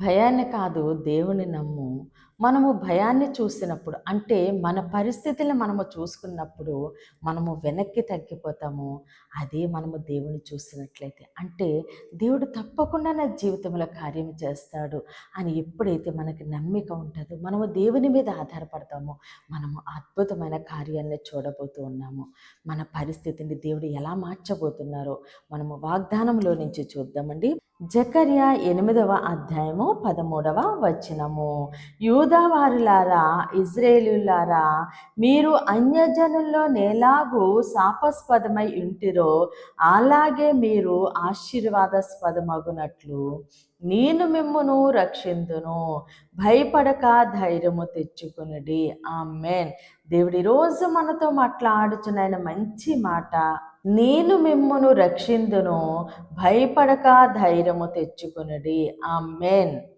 భయాన్ని కాదు దేవుని నమ్ము. మనము భయాన్ని చూసినప్పుడు అంటే మన పరిస్థితులను మనము చూసుకున్నప్పుడు మనము వెనక్కి తగ్గిపోతాము. అదే మనము దేవుని చూసినట్లయితే. అంటే దేవుడు తప్పకుండా నా జీవితంలో కార్యం చేస్తాడు అని ఎప్పుడైతే మనకి నమ్మిక ఉంటుందో మనము దేవుని మీద ఆధారపడతామో మనము అద్భుతమైన కార్యాన్ని చూడబోతూ ఉన్నాము. మన పరిస్థితిని దేవుడు ఎలా మార్చబోతున్నారో మనము వాగ్దానంలో నుంచి చూద్దామండి. జకర్య ఎనిమిదవ అధ్యాయము పదమూడవ వచనము. యూదవారులారా ఇజ్రాయేలులారా మీరు అన్యజనుల్లో ఎలాగూ శాపస్పదమై ఉంటిరో అలాగే మీరు ఆశీర్వాదాస్పదమగునట్లు నేను మిమ్మును రక్షిందును. భయపడక ధైర్యము తెచ్చుకునుడి. ఆమెన్. దేవుడి రోజు మనతో మాట్లాడుచున్న మంచి మాట. నేను మిమ్మును రక్షిందును. భయపడక ధైర్యము తెచ్చుకునుడి. ఆమెన్.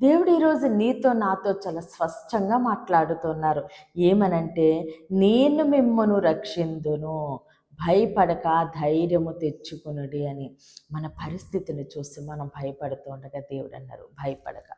దేవుడు ఈరోజు నీతో నాతో చాలా స్పష్టంగా మాట్లాడుతున్నారు. ఏమనంటే నేను మిమ్మను రక్షిందును. భయపడక ధైర్యము తెచ్చుకునుడి అని మన పరిస్థితిని చూసి మనం భయపడుతూ ఉండగా దేవుడు అన్నారు భయపడక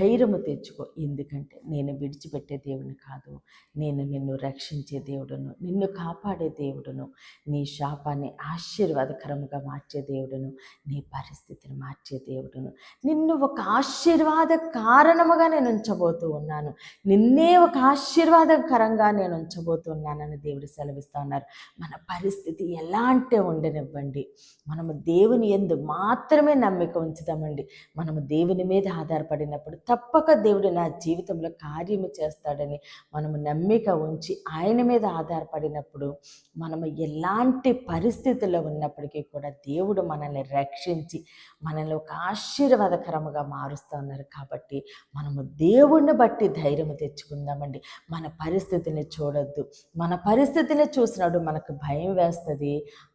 ధైర్యము తెచ్చుకో. ఎందుకంటే నేను విడిచిపెట్టే దేవుని కాదు నేను నిన్ను రక్షించే దేవుడును నిన్ను కాపాడే దేవుడును నీ శాపాన్ని ఆశీర్వాదకరముగా మార్చే దేవుడును నీ పరిస్థితిని మార్చే దేవుడును. నిన్ను ఒక ఆశీర్వాద కారణముగా నేను ఉంచబోతూ ఉన్నాను. నిన్నే ఒక ఆశీర్వాదకరంగా నేను ఉంచబోతున్నానని దేవుడు సెలవిస్తూ ఉన్నారు. మన పరిస్థితి పరిస్థితి ఎలా అంటే ఉండనివ్వండి. మనము దేవుని ఎందు మాత్రమే నమ్మిక ఉంచుదామండి. మనము దేవుని మీద ఆధారపడినప్పుడు తప్పక దేవుడు నా జీవితంలో కార్యము చేస్తాడని మనము నమ్మిక ఉంచి ఆయన మీద ఆధారపడినప్పుడు మనము ఎలాంటి పరిస్థితుల్లో ఉన్నప్పటికీ కూడా దేవుడు మనల్ని రక్షించి మనల్ని ఒక ఆశీర్వాదకరముగా మారుస్తూ ఉన్నారు. కాబట్టి మనము దేవుణ్ణి బట్టి ధైర్యం తెచ్చుకుందామండి. మన పరిస్థితిని చూడొద్దు. మన పరిస్థితిని చూసినప్పుడు మనకు భయం వేస్తుంది.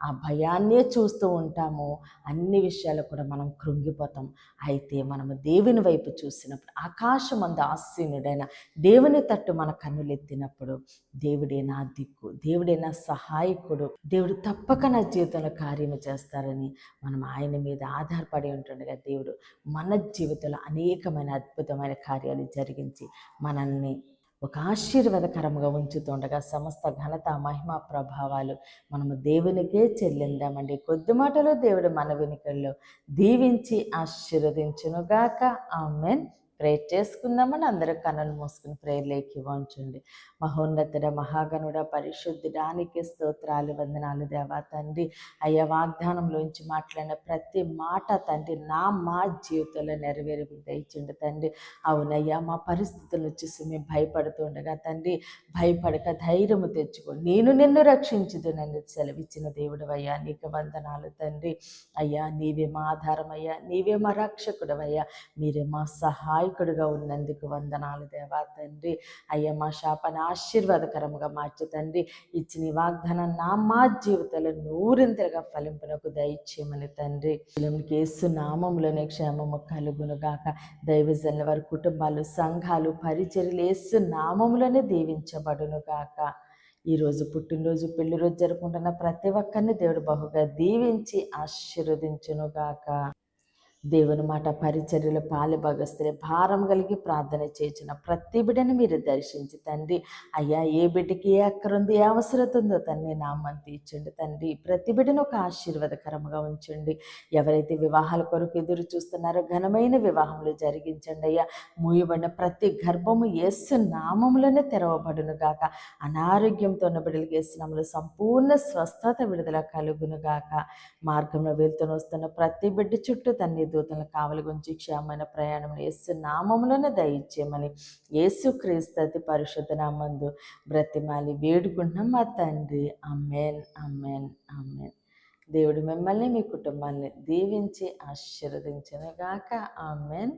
ఆ భయాన్నే చూస్తూ ఉంటాము. అన్ని విషయాలు కూడా మనం కృంగిపోతాం. అయితే మనము దేవుని వైపు చూసినప్పుడు ఆకాశం అందు ఆశీనుడైన దేవుని తట్టు మన కన్నులెత్తినప్పుడు దేవుడే నా దిక్కు దేవుడే నా సహాయకుడు దేవుడు తప్పక నా జీవితంలో కార్యము చేస్తారని మనం ఆయన మీద ఆధారపడి ఉంటుండగా దేవుడు మన జీవితంలో అనేకమైన అద్భుతమైన కార్యాలు జరిగించి మనల్ని ఒక ఆశీర్వాదకరంగా ఉంచుతుండగా సమస్త ఘనత మహిమ ప్రభావాలు మనము దేవునికే చెల్లిందామండి. కొద్ది మాటలో దేవుడు మన వెనుకల్లో దీవించి ఆశీర్వదించునుగాక. ఆమెన్. ప్రేర్ చేసుకుందామని అందరూ కన్నులు మూసుకుని ప్రేర్లేకి ఇవ్వంచండి మహోన్నతుడ మహాగణుడ పరిశుద్ధుడానికి స్తోత్రాలు వందనాలు దేవా తండ్రి. అయ్యా వాగ్దానంలోంచి మాట్లాడిన ప్రతి మాట తండ్రి నా మా జీవితంలో నెరవేరు దయచండి తండ్రి. అవునయ్యా మా పరిస్థితులను వచ్చేసి మేము భయపడుతుండగా తండ్రి భయపడక ధైర్యము తెచ్చుకో నేను నిన్ను రక్షించదు నన్ను సెలవిచ్చిన దేవుడు అయ్యా నీకు వందనాలు తండ్రి. అయ్యా నీవే మా ఆధారమయ్యా నీవే మా రక్షకుడవయ్యా మీరే మా సహాయ నాయకుడిగా ఉన్నందుకు వందనాలు దేవా తండ్రి. అయ్య మా శాపను ఆశీర్వాదకరముగా మార్చు తండ్రి. ఇచ్చిన వాగ్దానం నా మా జీవితంలో నూరింతలుగా ఫలింపునకు దయచేయమని తండ్రి. కేసు నామంలోనే క్షేమము కలుగునుగాక దైవజన్ల వారి కుటుంబాలు సంఘాలు పరిచర్లు వేసు నామంలోనే దీవించబడునుగాక ఈరోజు పుట్టినరోజు పెళ్ళి రోజు జరుపుకుంటున్న ప్రతి ఒక్కరిని దేవుడు బహుగా దీవించి ఆశీర్వదించునుగాక దేవుని మాట పరిచర్యలు పాలు భగస్తులే భారం కలిగి ప్రార్థన చేసిన ప్రతి బిడ్డను మీరు దర్శించి తండ్రి. అయ్యా ఏ బిడ్డకి ఏ అక్కరుంది ఏ అవసరత ఉందో తండ్రి నామం తీర్చండి తండ్రి. ప్రతి బిడ్డను ఒక ఆశీర్వాదకరంగా ఉంచండి. ఎవరైతే వివాహాల కొరకు ఎదురు చూస్తున్నారో ఘనమైన వివాహములు జరిగించండి అయ్యా. మూయబడిన ప్రతి గర్భము ఏసు నామములోనే తెరవబడును గాక. అనారోగ్యంతో ఉన్న బిడ్డలకి వేసినములు సంపూర్ణ స్వస్థత విడుదల కలుగును గాక. మార్గంలో వెళ్తూ వస్తున్న ప్రతి బిడ్డ చుట్టూ తన్ని దూతలను కావలి గురించి క్షేమమైన ప్రయాణం ఏసు నామంలోనే దయచేయమని యేసు క్రీస్తు పరిశుద్ధ నామందు బ్రతిమాలి వేడుకుంటున్నాం మా తండ్రి. అమ్మేన్ అమ్మేన్ అమ్మేన్ దేవుడు మిమ్మల్ని మీ కుటుంబాన్ని దీవించి ఆశీర్వదించిన గాక ఆమెన్.